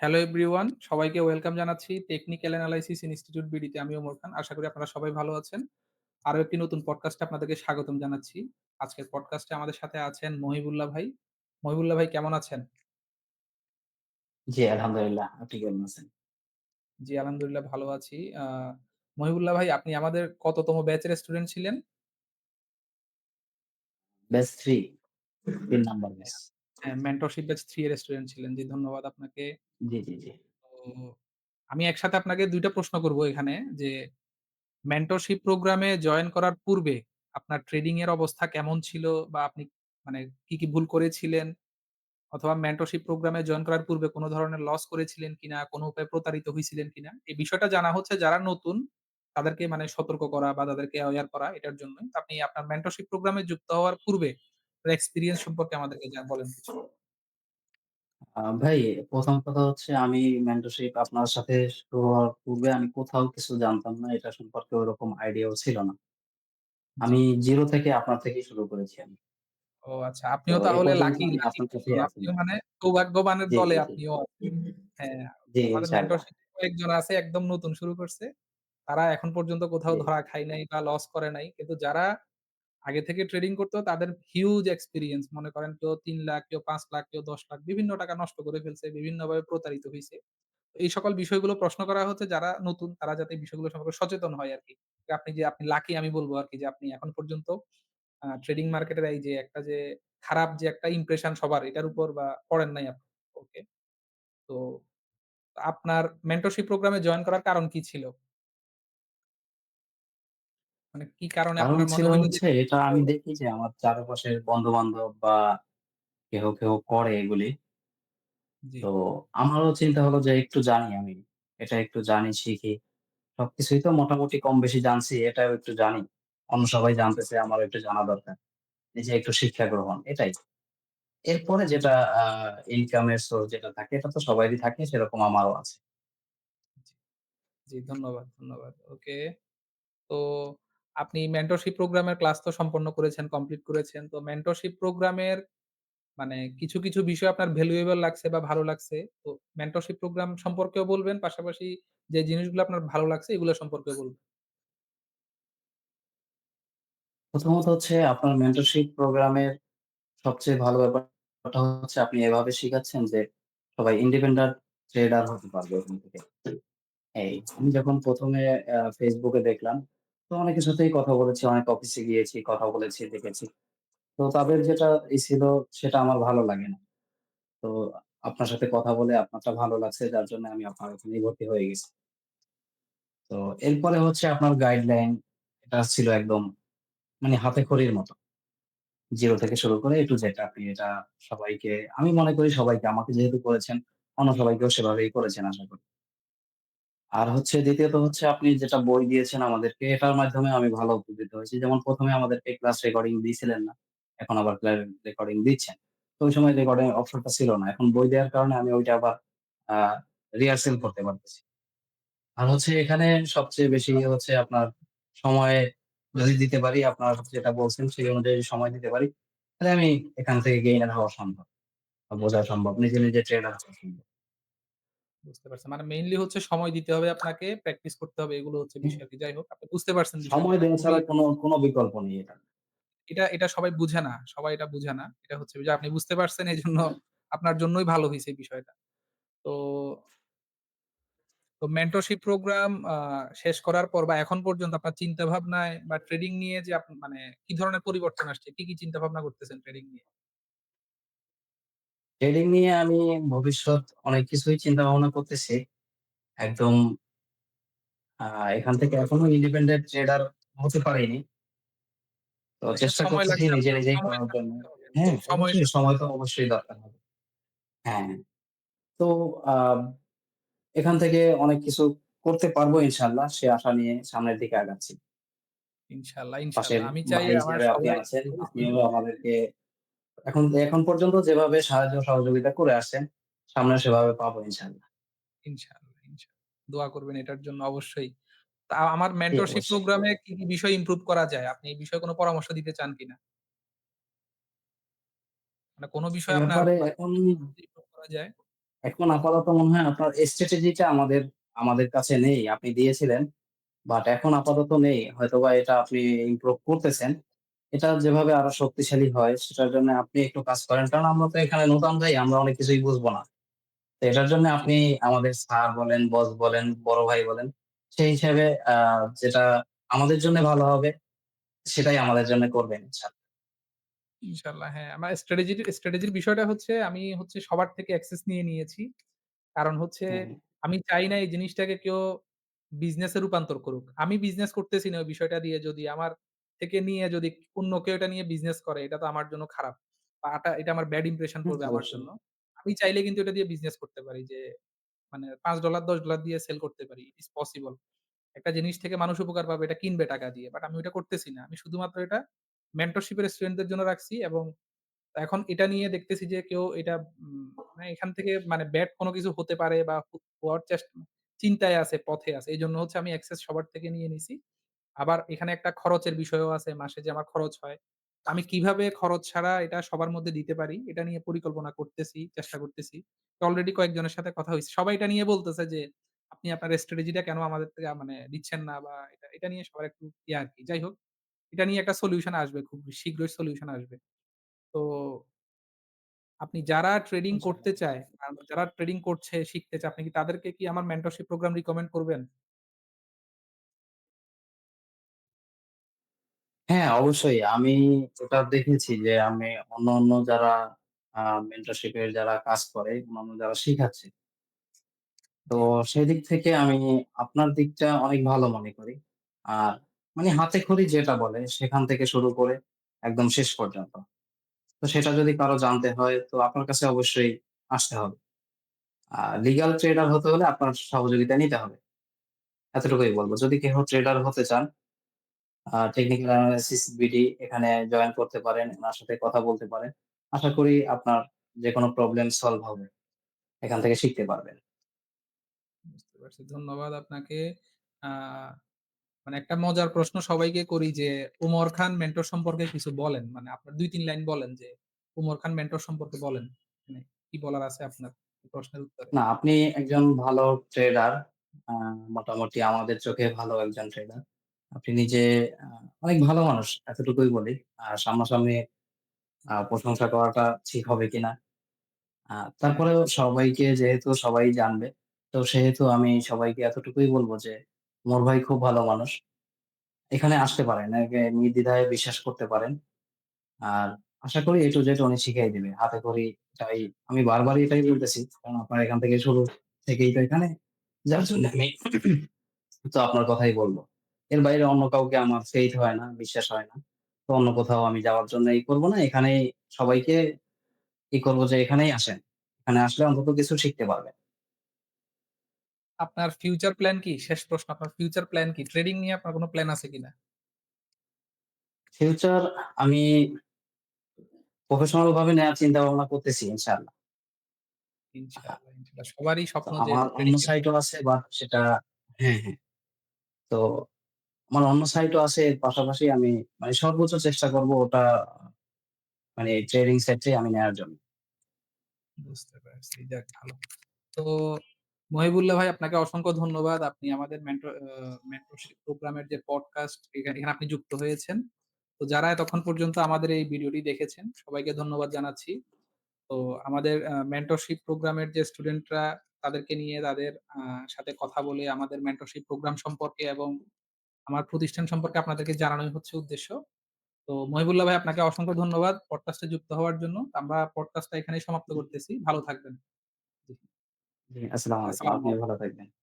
Hello everyone সবাইকে welcome জানাচ্ছি technical analysis institute বিডিতে আমি ওমর খান। আশা করি আপনারা সবাই ভালো আছেন। আরও একটি নতুন পডকাস্টে আপনাদেরকে স্বাগতম জানাচ্ছি। আজকের পডকাস্টে আমাদের সাথে আছেন মহিবুল্লাহ ভাই। মহিবুল্লাহ ভাই কেমন আছেন? জি, আলহামদুলিল্লাহ। আপনি কেমন আছেন? জি, আলহামদুলিল্লাহ ভালো আছি। মহিবুল্লাহ ভাই আপনি আমাদের কততম ব্যাচের স্টুডেন্ট ছিলেন? Batch 3 ৩ number batch. হ্যাঁ, মেন্টরশিপ ব্যাচ 3 এর স্টুডেন্ট ছিলেন। জি, ধন্যবাদ আপনাকে। জি, জি, জি। তো আমি একসাথে আপনাকে ২ টা প্রশ্ন করব এখানে যে মেন্টরশিপ প্রোগ্রামে জয়েন করার পূর্বে আপনার ট্রেডিং এর অবস্থা কেমন ছিল? বা আপনি মানে কি, কি ভুল করেছিলেন? অথবা মেন্টরশিপ প্রোগ্রামে জয়েন করার পূর্বে কোন ধরনের লস করেছিলেন কিনা? কোন উপায়ে প্রতারিত হইছিলেন কিনা? এই বিষয়টা জানা হচ্ছে যারা নতুন তাদেরকে মানে সতর্ক করা বা তাদেরকে অ্যাওয়ার করা এটার জন্যই। তো আপনি আপনার মেন্টরশিপ প্রোগ্রামে যুক্ত হওয়ার পূর্বে এক্সপেরিয়েন্স সম্পর্কে আমাদেরকে যা বলেন কিছু। ভাই ১ম কথা হচ্ছে আমি মেন্টরশিপ আপনার সাথে শুরু হওয়ার পূর্বে আমি কোথাও কিছু জানতাম না। এটা সম্পর্কে ওরকম আইডিয়াও ছিল না। আমি 0 থেকে আপনার থেকেই শুরু করেছি আমি। ও আচ্ছা, আপনিও তাহলে লাকি। আপনিও মানে সৌভাগ্যবানের দলে। আপনিও হ্যাঁ, আমাদের মেন্টরশিপ কয়েকজন আছে একদম নতুন শুরু করছে। তারা এখন পর্যন্ত কোথাও ধরা খায় নাই বা লস করে নাই। কিন্তু যারা আগে থেকে ট্রেডিং করতো তাদের হিউজ এক্সপিরিয়েন্স মনে করেন কেউ তিন লাখ, কেউ পাঁচ লাখ, কেউ ১০ লাখ বিভিন্ন টাকা নষ্ট করে ফেলছে, বিভিন্নভাবে প্রতারিত হয়েছে এই সকল বিষয়গুলো প্রশ্ন করা হচ্ছে যারা নতুন তারা যাতে বিষয়গুলো সম্পর্কে সচেতন হয় আর কি আপনি যে আপনি লাকি আমি বলব আর কি যে আপনি এখন পর্যন্ত ট্রেডিং মার্কেটের এই যে একটা যে খারাপ যে একটা ইমপ্রেশন সবার এটার উপর বা পড়েন নাই আপনি। ওকে। তো আপনার মেন্টরশিপ প্রোগ্রামে জয়েন করার কারণ কি ছিল? মানে কি কারণে কারণ আপনার মনে যে হচ্ছে এটা আমি দেখি যে আমার চারপাশের বন্ধু-বান্ধব বা কেহ, কেহ করে এগুলি। জি, তো আমারও চিন্তা হলো যে একটু জানি আমি। এটা একটু জানি, শিখি। সবকিছুই তো মোটামুটি কম বেশি জানছি, এটাও একটু জানি। অন্য সবাই জানতেছে, আমারও একটু জানা দরকার। নিজে একটু শিক্ষা গ্রহণ, এটাই। এরপরে যেটা আ ইনকামের সোর্স যেটা থাকে, এটা তো সবারই থাকে, সেরকম আমারও আছে। জি, জি, ধন্যবাদ, ধন্যবাদ। ওকে। তো আপনি মেন্টরশিপ প্রোগ্রামের ক্লাস তো সম্পন্ন করেছেন, কমপ্লিট করেছেন। তো মেন্টরশিপ প্রোগ্রামের মানে কিছু, কিছু বিষয় আপনার ভ্যালুয়েবল লাগছে বা ভালো লাগছে। তো মেন্টরশিপ প্রোগ্রাম সম্পর্কেও বলবেন, পাশাপাশি যে জিনিসগুলো আপনার ভালো লাগছে এগুলো সম্পর্কেও বলবেন। প্রথমত হচ্ছে আপনার মেন্টরশিপ প্রোগ্রামের সবচেয়ে ভালো ব্যাপারটা হচ্ছে আপনি এভাবে শিখাচ্ছেন যে সবাই ইন্ডিপেন্ডেন্ট ট্রেডার হতে পারবে ওখান থেকে। এই আমি যখন ১ম এ আ দেখলাম, তো অনেকের সাথেই কথা বলেছি, অনেক অফিসে গিয়েছি, কথা বলেছি, দেখেছি। তো তাদের যেটা ছিল সেটা আমার ভালো লাগে না। তো আপনার সাথে কথা বলে আপনারটা ভালো লাগছে যার জন্য আমি আপনার ওখানেই ভর্তি হয়ে গেছি। তো এরপরে হচ্ছে আপনার গাইডলাইন এটা ছিল একদম মানে হাতে খড়ির মতো। 0 থেকে শুরু করে to Z আপনি এটা সবাইকে আমি মনে করি সবাইকে আমাকে যেহেতু করেছেন, অন্য সবাইকেও সেভাবেই করেছেন আশা করি। আর হচ্ছে দ্বিতীয়ত হচ্ছে আপনি যেটা বই দিয়েছেন আমাদেরকে এটার মাধ্যমে আমি ভালো উপকৃত হয়েছি। যেমন ১ম এ আমাদেরকে ক্লাস রেকর্ডিং দিয়েছিলেন না। এখন আবার ক্লা রেকর্ডিং দিচ্ছেন। তো ওই সময় রেকর্ডিং অপশনটা ছিল না। এখন বই দেওয়ার কারণে আমি ওইটা আবার রিহার্সাল করতে পারতেছি। আর হচ্ছে এখানে সবচেয়ে বেশি হচ্ছে আপনার সময় যদি দিতে পারি, আপনার যেটা বলছেন সেই অনুযায়ী সময় দিতে পারি, তাহলে আমি এখান থেকে গেইনার হওয়া সম্ভব। বোঝা সম্ভব। নিজে, নিজে ট্রেনার হওয়া সম্ভব। বুঝতে পারছেন। মানে মেইনলি হচ্ছে সময় দিতে হবে আপনাকে, প্র্যাকটিস করতে হবে। এগুলো হচ্ছে বিষয়। যাই হোক, আপনি বুঝতে পারছেন। সময় দেওয়া ছাড়া কোনো, কোনো বিকল্প নেই এটা। এটা এটা সবাই বুঝে না। সবাই এটা বুঝে না। এটা হচ্ছে যে আপনি বুঝতে পারছেন এজন্য আপনার জন্যই ভালো এই বিষয়টা। তো, তো মেন্টরশিপ প্রোগ্রাম শেষ করার পর বা এখন পর্যন্ত আপনার চিন্তাভাবনায় বা ট্রেডিং নিয়ে যে মানে কি ধরনের পরিবর্তন আসছে? কি, কি চিন্তা ভাবনা করতেছেন ট্রেডিং নিয়ে? ট্রেডিং নিয়ে আমি ভবিষ্যৎ অনেক কিছুই চিন্তা ভাবনা করতেছি। একদম আ এখান থেকে এখনও ইন্ডিপেন্ডেন্ট ট্রেডার হতে পারিনি। তো মানে চেষ্টা সময় করতেছি লাগবে নিজে, আপনার। নিজেই সময় করার জন্য। হবে। হ্যাঁ, সময় অবশ্যই লাগবে। সময় তো অবশ্যই দরকার হবে। হ্যাঁ, তো আ এখান থেকে অনেক কিছু করতে পারব ইনশাআল্লাহ। সে আশা নিয়ে সামনের দিকে আগাচ্ছি। ইনশাআল্লাহ, পাশের ইনশাআল্লাহ। আমি চাই ভাই আমার হিসেবে আপনি সবাই আছেন। আপনিও আমাদেরকে এখন এখন পর্যন্ত যেভাবে সাহায্য সহযোগিতা করে আসছেন, সামনে সেভাবে পাবো ইনশাআল্লাহ। ইনশাআল্লাহ, ইনশাআল্লাহ। দোয়া করবেন এটার জন্য অবশ্যই। আমার মেন্টরশিপ প্রোগ্রামে কি, কি বিষয় ইমপ্রুভ করা যায়? আপনি এই বিষয়ে কোন পরামর্শ দিতে চান কিনা? মানে কোন বিষয় আপনার এখন করা যায়? এখন আপাতত মনে হয় আপনার strategy টা আমাদের আমাদের কাছে নেই। আপনি দিয়েছিলেন। বাট এখন আপাতত নেই। হয়তোবা এটা আপনি ইমপ্রুভ করতেছেন। এটা যেভাবে আরও শক্তিশালী হয় সেটার জন্য আপনি একটু কাজ করেন। কারণ আমরা তো এখানে নতুন ভাই, আমরা অনেক কিছুই বুঝব না। তো এটার জন্য আপনি আমাদের স্যার বলেন, বস বলেন, বড় ভাই বলেন, সেই হিসেবে যেটা আমাদের জন্য ভালো হবে সেটাই আমাদের জন্য করবেন ইনশাআল্লাহ। ইনশাআল্লাহ হ্যাঁ, আমার স্ট্র্যাটেজি স্ট্র্যাটেজির বিষয়টা হচ্ছে আমি হচ্ছে সবার থেকে অ্যাক্সেস নিয়ে নিয়েছি। কারণ হচ্ছে। আমি চাই না এই জিনিসটাকে কেউ বিজনেস রূপান্তর করুক। আমি বিজনেস করতেছি না ওই বিষয়টা দিয়ে যদি আমার থেকে নিয়ে যদি অন্য কেউ এটা নিয়ে বিজনেস করে এটা তো আমার জন্য খারাপ। এটা আমার ব্যাড ইমপ্রেশন পড়বে আমার জন্য। আমি চাইলে কিন্তু এটা দিয়ে বিজনেস করতে পারি যে মানে $৫ $১০ দিয়ে সেল করতে পারি। It is possible. একটা জিনিস থেকে মানুষ উপকার পাবে এটা কিনবে টাকা দিয়ে। বাট আমি ওটা করতেছি না। আমি শুধুমাত্র এটা মেন্টরশিপ এর স্টুডেন্টদের জন্য রাখছি এবং এখন এটা নিয়ে দেখতেছি যে কেউ এটা মানে এখান থেকে মানে ব্যাড কোনো কিছু হতে পারে বা হওয়ার চেষ্টা চিন্তায় আছে, পথে আছে। এই জন্য হচ্ছে আমি অ্যাক্সেস সবার থেকে নিয়ে নিছি। আবার এখানে একটা খরচের বিষয়ও আছে। মাসে যে আমার খরচ হয়। আমি কীভাবে খরচ ছাড়া এটা সবার মধ্যে দিতে পারি, এটা নিয়ে পরিকল্পনা করতেছি, চেষ্টা করতেছি। অলরেডি কয়েকজনের সাথে কথা হইছে। সবাই এটা নিয়ে বলতেছে যে, "আপনি আপনার স্ট্র্যাটেজি টা কেন আমাদের থেকে মানে দিচ্ছেন না?" বা এটা, এটা নিয়ে সবার একটু ইয়ে আরকি। যাই হোক, এটা নিয়ে একটা সলিউশন আসবে। খুব শীঘ্রই সলিউশন আসবে। তো আপনি যারা ট্রেডিং করতে চায়, যারা ট্রেডিং করছে, শিখতে চায়, আপনি কি তাদেরকে কি আমার মেন্টরশিপ প্রোগ্রাম রিকমেন্ড করবেন? হ্যাঁ, অবশ্যই। আমি ওটা দেখেছি যে আমি অন্য-অন্য যারা আ মেন্টরশিপ এর যারা কাজ করে, অন্যান্য যারা শিখাচ্ছে। তো সেদিক থেকে আমি আপনার দিকটা অনেক ভালো মনে করি। আর মানে হাতেখড়ি যেটা বলে সেখান থেকে শুরু করে একদম শেষ পর্যন্ত। তো সেটা যদি কারও জানতে হয় তো আপনার কাছে অবশ্যই আসতে হবে। আর লিগ্যাল ট্রেডার হতে হলে আপনার সহযোগিতা নিতে হবে। এতটুকুই বলব। যদি কেউ ট্রেডার হতে চান, টেকনিক্যাল অ্যানালাইসিস বিডি এখানে জয়েন করতে পারেন। উনার সাথে কথা বলতে পারেন। আশা করি আপনার যেকোনো প্রবলেম সলভ হবে। এখান থেকে শিখতে পারবেন। বুঝতে পারছি। ধন্যবাদ আপনাকে। মানে একটা মজার প্রশ্ন সবাইকে করি যে, উমর খান মেন্টর সম্পর্কে কিছু বলেন। মানে আপনার ২-৩ লাইন বলেন যে, উমর খান মেন্টর সম্পর্কে বলেন। মানে কি বলার আছে আপনার প্রশ্নের উত্তরে? না, আপনি একজন ভালো ট্রেডার। মোটামুটি আমাদের চোখে ভালো একজন ট্রেডার। আপনি নিজে অনেক ভালো মানুষ, এতটুকুই বলি। আর সামনাসামনি আ প্রশংসা করাটা ঠিক হবে কিনা। আ হ্যাঁ, তারপরেও সবাইকে যেহেতু সবাই জানবে, তো সেহেতু আমি সবাইকে এতটুকুই বলব যে, মোর ভাই খুব ভালো মানুষ। এখানে আসতে পারেন। একে নির্দ্বিধায় বিশ্বাস করতে পারেন।" আর আশা করি A to Z উনি শিখাই দিবে। হাতেখড়ি তাই আমি বারবারই এটাই বলতেছি। কারণ আপনার এখান থেকে শুরু থেকেই তো এখানে। যার জন্য আমি তো আপনার কথাই বলব। এর বাইরে অন্য কাউকে আমার ফেইথ হয় না, বিশ্বাস হয় না। তো অন্য কোথাও আমি যাওয়ার জন্য এই করব না। এখানেই সবাইকে ই করব যে এখানেই আসেন। এখানে আসলে অন্তত কিছু শিখতে পারবেন। আপনার ফিউচার প্ল্যান কি? শেষ প্রশ্ন আপনার ফিউচার প্ল্যান কি? ট্রেডিং নিয়ে আপনার কোনো প্ল্যান আছে কিনা? ফিউচার আমি প্রফেশনাল ভাবে নেয়ার চিন্তা ভাবনা করতেছি ইনশাআল্লাহ। সবারই স্বপ্ন যে আমার অন্য সাইটও আছে বাট সেটা হ্যাঁ, হ্যাঁ। তো আমার অন্য সাইটও আছে। এর পাশাপাশি আমি মানে সর্বোচ্চ চেষ্টা করব ওটা মানে ট্রেডিং সেক্টরে আমি নেয়ার জন্য। বুঝতে পারছি। যাক ভালো। তো মহিবুল্লাহ ভাই, আপনাকে অসংখ্য ধন্যবাদ। আপনি আমাদের মেন্টরশিপ প্রোগ্রামের যে পডকাস্ট এখা এখানে আপনি যুক্ত হয়েছেন। তো যারা এতক্ষণ পর্যন্ত আমাদের এই ভিডিওটি দেখেছেন, সবাইকে ধন্যবাদ জানাচ্ছি। তো আমাদের মেন্টরশিপ প্রোগ্রামের যে স্টুডেন্টরা তাদেরকে নিয়ে তাদের সাথে কথা বলে আমাদের মেন্টরশিপ প্রোগ্রাম সম্পর্কে এবং আমার প্রতিষ্ঠান সম্পর্কে আপনাদেরকে জানানোই হচ্ছে উদ্দেশ্য। তো মহিবুল্লাহ ভাই আপনাকে অসংখ্য ধন্যবাদ পডকাস্টে যুক্ত হওয়ার জন্য। আমরা পডকাস্টটা এখানেই সমাপ্ত করতেছি। ভালো থাকবেন। জি, আসসালামু আলাইকুম। ভালো থাকবেন।